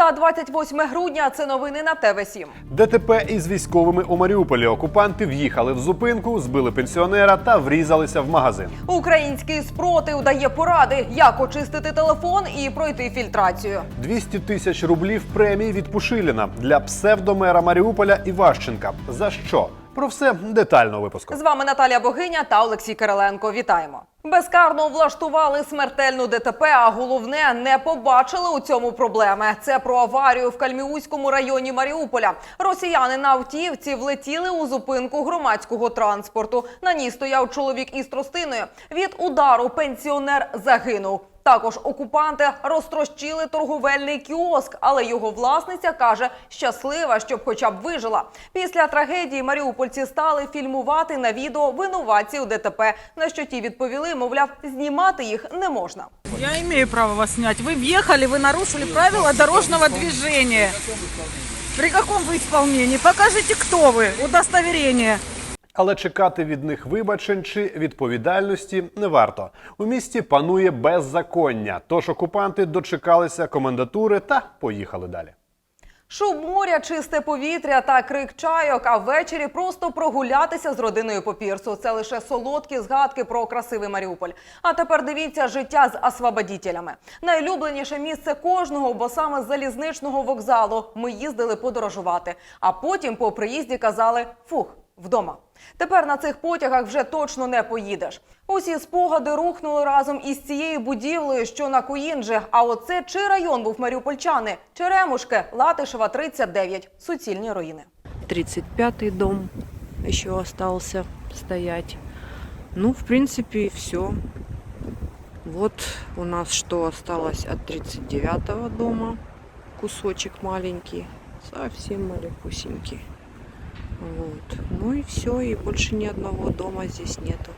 Середа, 28 грудня. Це новини на ТВ 7 ДТП із військовими у Маріуполі. Окупанти в'їхали в зупинку, збили пенсіонера та врізалися в магазин. Український спротив дає поради, як очистити телефон і пройти фільтрацію. 200 тисяч рублів премії від Пушиліна для псевдомера Маріуполя Іващенка. За що? Про все детально у випуску. З вами Наталія Богиня та Олексій Кириленко. Вітаємо. Безкарно влаштували смертельну ДТП, а головне не побачили у цьому проблеми. Це про аварію в Кальміуському районі Маріуполя. Росіяни на автівці влетіли у зупинку громадського транспорту. На ній стояв чоловік із тростиною. Від удару пенсіонер загинув. Також окупанти розтрощили торговельний кіоск, але його власниця каже, щаслива, щоб хоча б вижила. Після трагедії маріупольці стали фільмувати на відео винуватців ДТП. На що ті відповіли, мовляв, знімати їх не можна. Я имею право вас снять. Вы въехали, вы нарушили правила дорожного движения. При каком вы исполнении? Покажите, кто вы. Удостоверение. Але чекати від них вибачень чи відповідальності не варто. У місті панує беззаконня, тож окупанти дочекалися комендатури та поїхали далі. Шум моря, чисте повітря та крик чайок, а ввечері просто прогулятися з родиною по пірсу. Це лише солодкі згадки про красивий Маріуполь. А тепер дивіться життя з освободітелями. Найлюбленіше місце кожного, бо саме з залізничного вокзалу ми їздили подорожувати. А потім по приїзді казали фух. Вдома тепер на цих потягах вже точно не поїдеш. Усі спогади рухнули разом із цією будівлею, що на Куїнджі. А оце чи район був маріупольчани? Черемушки, Латишева, 39. Суцільні руїни. 35-й дом еще остался стоять. Ну, в принципе, все. Вот у нас что осталось от 39-го дома. Кусочек маленький, совсем малюсенький. Вот. Ну и все, и больше ни одного дома здесь нету.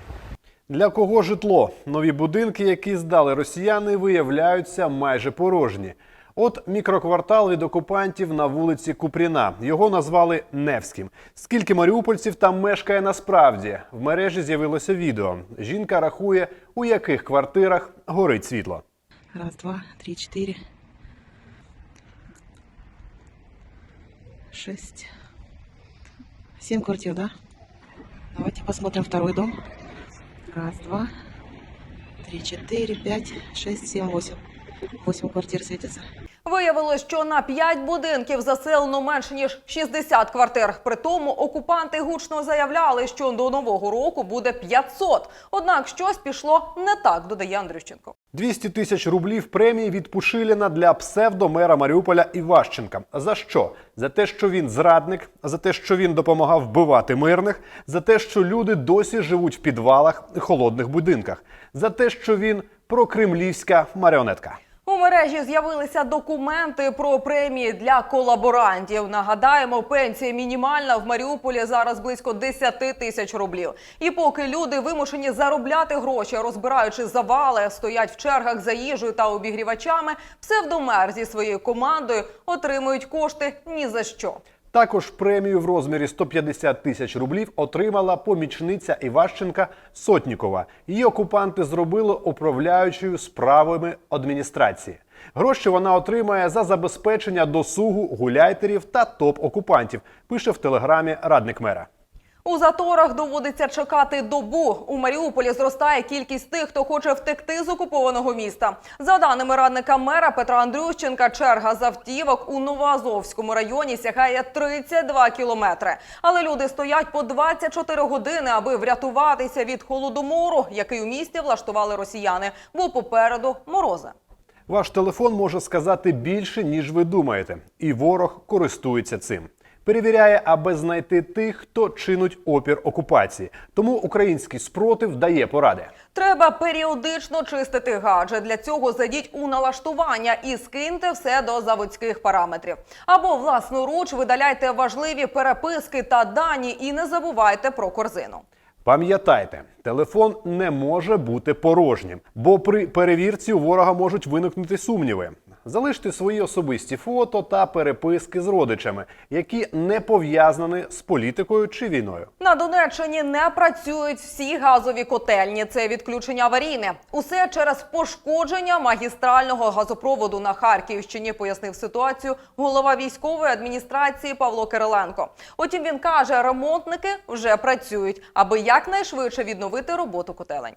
Для кого житло? Нові будинки, які здали росіяни, виявляються майже порожні. От мікроквартал від окупантів на вулиці Купріна. Його назвали Невським. Скільки маріупольців там мешкає насправді? В мережі з'явилося відео. Жінка рахує, у яких квартирах горить світло. Раз, два, три, четыре. Шесть. Семь квартир, да? Давайте посмотрим второй дом. Раз, два, три, четыре, пять, шесть, семь, восемь. Восемь квартир светится. Виявилось, що на 5 будинків заселено менше ніж 60 квартир. При тому окупанти гучно заявляли, що до нового року буде 500. Однак щось пішло не так, додає Андрющенко. 200 тисяч рублів премії від Пушиліна для псевдомера Маріуполя Іващенка. За що? За те, що він зрадник, за те, що він допомагав вбивати мирних, за те, що люди досі живуть в підвалах холодних будинках, за те, що він прокремлівська маріонетка. У мережі з'явилися документи про премії для колаборантів. Нагадаємо, пенсія мінімальна в Маріуполі зараз близько 10 тисяч рублів. І поки люди вимушені заробляти гроші, розбираючи завали, стоять в чергах за їжею та обігрівачами, псевдомер зі своєю командою отримують кошти ні за що. Також премію в розмірі 150 тисяч рублів отримала помічниця Іващенка Сотнікова. Її окупанти зробили управляючою справами адміністрації. Гроші вона отримає за забезпечення досугу гуляйтерів та топ-окупантів. Пише в телеграмі радник мера. У заторах доводиться чекати добу. У Маріуполі зростає кількість тих, хто хоче втекти з окупованого міста. За даними радника мера Петра Андрющенка, черга з автівок у Новоазовському районі сягає 32 кілометри. Але люди стоять по 24 години, аби врятуватися від холодомору, який у місті влаштували росіяни, бо попереду морози. Ваш телефон може сказати більше, ніж ви думаєте, і ворог користується цим. Перевіряє, аби знайти тих, хто чинить опір окупації. Тому український спротив дає поради. Треба періодично чистити гаджет. Для цього зайдіть у налаштування і скиньте все до заводських параметрів. Або власноруч видаляйте важливі переписки та дані і не забувайте про корзину. Пам'ятайте, телефон не може бути порожнім, бо при перевірці у ворога можуть виникнути сумніви. Залиште свої особисті фото та переписки з родичами, які не пов'язані з політикою чи війною. На Донеччині не працюють всі газові котельні. Це відключення аварійне. Усе через пошкодження магістрального газопроводу на Харківщині. Пояснив ситуацію голова військової адміністрації Павло Кириленко. Утім, він каже, ремонтники вже працюють, аби якнайшвидше відновити роботу котелень.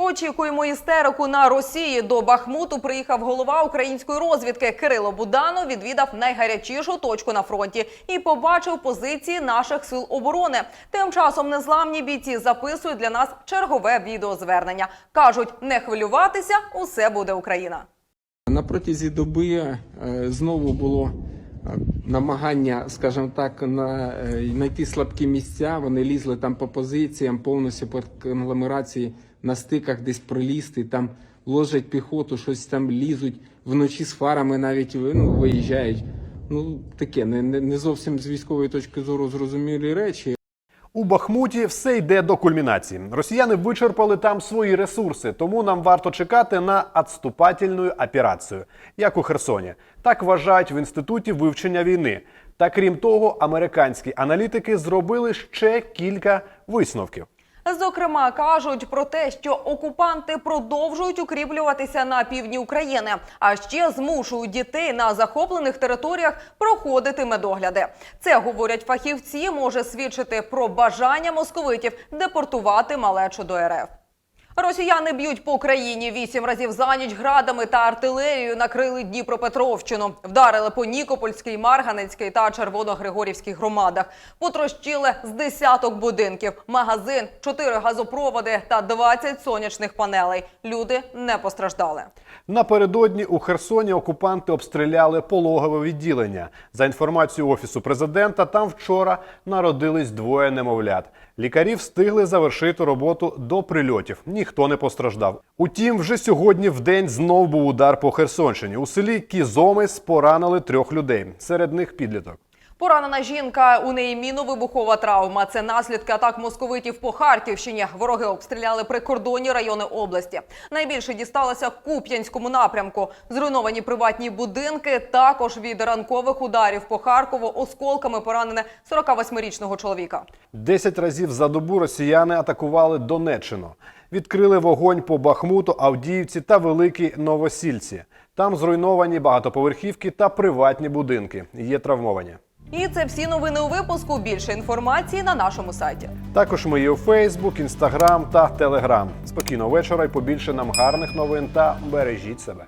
Очікуємо істерику на Росії. До Бахмуту приїхав голова української розвідки Кирило Буданов. Відвідав найгарячішу точку на фронті і побачив позиції наших сил оборони. Тим часом незламні бійці записують для нас чергове відеозвернення. кажуть, не хвилюватися, усе буде Україна. На протязі доби е, знову було е, намагання, скажімо так, на, е, знайти слабкі місця. Вони лізли там по позиціям, повністю по конгломерації на стиках десь пролізти, там ложать піхоту, щось там лізуть, вночі з фарами навіть ну, виїжджають. Ну, таке, не, не, зовсім з військової точки зору зрозумілі речі. У Бахмуті все йде до кульмінації. Росіяни вичерпали там свої ресурси, тому нам варто чекати на відступательну операцію, як у Херсоні. Так вважають в інституті вивчення війни. Та крім того, американські аналітики зробили ще кілька висновків. Зокрема, кажуть про те, що окупанти продовжують укріплюватися на півдні України, а ще змушують дітей на захоплених територіях проходити медогляди. Це говорять фахівці, може свідчити про бажання московитів депортувати малечу до РФ. Росіяни б'ють по країні вісім разів за ніч градами та артилерією накрили Дніпропетровщину. Вдарили по Нікопольській, Марганецькій та Червоногригорівській громадах. Потрощили з десяток будинків, магазин, чотири газопроводи та 20 сонячних панелей. Люди не постраждали. Напередодні у Херсоні окупанти обстріляли пологове відділення. За інформацією офісу президента, там вчора народились двоє немовлят. Лікарі встигли завершити роботу до прильотів. Ніхто не постраждав. Утім, вже сьогодні в день знов був удар по Херсонщині. У селі Кізомис поранили трьох людей. Серед них підліток. Поранена жінка у неї мінно-вибухова травма. Це наслідки атак московитів по Харківщині. Вороги обстріляли прикордонні райони області. Найбільше дісталося Куп'янському напрямку. Зруйновані приватні будинки. Також від ранкових ударів по Харкову осколками поранене 48-річного чоловіка. Десять разів за добу росіяни атакували Донеччину. Відкрили вогонь по Бахмуту, Авдіївці та Великій Новосільці. Там зруйновані багатоповерхівки та приватні будинки. Є травмовані. І це всі новини у випуску. Більше інформації на нашому сайті. Також ми є у Фейсбук, Інстаграм та Телеграм. Спокійного вечора і побільше нам гарних новин та бережіть себе.